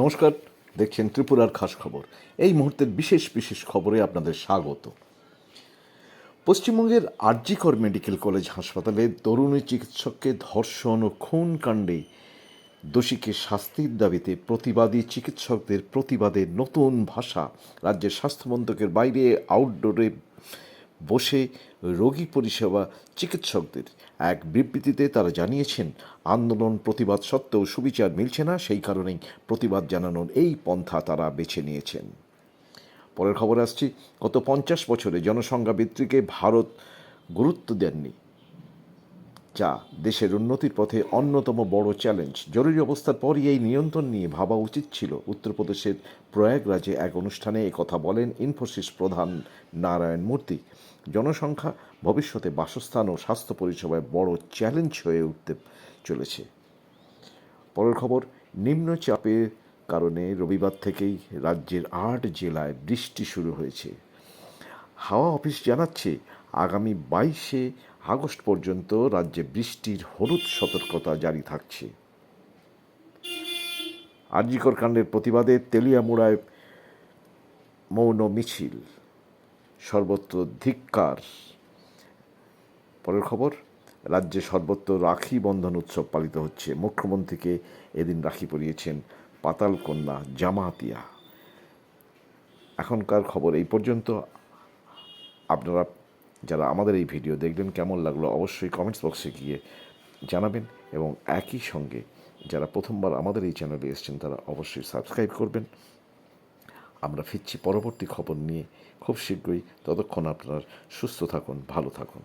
নমস্কার, দেখছেন ত্রিপুরার খাস খবর। এই মুহূর্তের বিশেষ বিশেষ খবরে আপনাদের স্বাগত। পশ্চিমবঙ্গের আরজিকর মেডিকেল কলেজ হাসপাতালে তরুণী চিকিৎসককে ধর্ষণ ও খুন কাণ্ডে দোষীকে শাস্তির দাবিতে প্রতিবাদী চিকিৎসকদের প্রতিবাদে নতুন ভাষা। রাজ্যের স্বাস্থ্যমন্ত্রকের বাইরে আউটডোরে বসে রোগী পরিষেবা চিকিৎসকদের এক বিবৃতিতে তারা জানিয়েছেন, আন্দোলন প্রতিবাদ সত্ত্বেও সুবিচার মিলছে না, সেই কারণেই প্রতিবাদ জানানোর এই পন্থা তারা বেছে নিয়েছেন। পরের খবর আসছি, গত পঞ্চাশ বছরে জনসংখ্যা বৃদ্ধিকে ভারত গুরুত্ব দেননি। যা দেশের উন্নতির পথে অন্যতম বড় চ্যালেঞ্জ। জরুরি অবস্থার পরই এই নিয়ন্ত্রণ নিয়ে ভাবা উচিত ছিল। উত্তরপ্রদেশের প্রয়াগরাজে এক অনুষ্ঠানে কথা বলেন ইনফোসিস প্রধান নারায়ণ মূর্তি। জনসংখ্যা ভবিষ্যতে বাসস্থান ও স্বাস্থ্য পরিষেবায় বড় চ্যালেঞ্জ হয়ে উঠতে চলেছে। পরের খবর, নিম্নচাপের কারণে রবিবার থেকেই রাজ্যের আট জেলায় বৃষ্টি শুরু হয়েছে। হাওয়া অফিস জানাচ্ছে আগামী বাইশে আগস্ট পর্যন্ত রাজ্যে বৃষ্টির হলুদ সতর্কতা জারি থাকছে। আরজিকর কাণ্ডের প্রতিবাদে তেলিয়ামুড়ায় মৌন মিছিল। সর্বত্র ধিক্কার। পরের খবর, রাজ্যে সর্বত্র রাখি বন্ধন উৎসব পালিত হচ্ছে। মুখ্যমন্ত্রীকে এদিন রাখি পরিয়েছেন পাতালকন্যা জামাতিয়া। এখনকার খবর এই পর্যন্ত। আপনারা যারা আমাদের এই ভিডিও দেখবেন, কেমন লাগল অবশ্যই কমেন্টস বক্সে গিয়ে জানাবেন এবং একই সঙ্গে যারা প্রথমবার আমাদের এই চ্যানেলে এসছেন, তারা অবশ্যই সাবস্ক্রাইব করবেন। আমরা ফিরছি পরবর্তী খবর নিয়ে। খুব শীঘ্রই, ততক্ষণ আপনার সুস্থ থাকুন, ভালো থাকুন।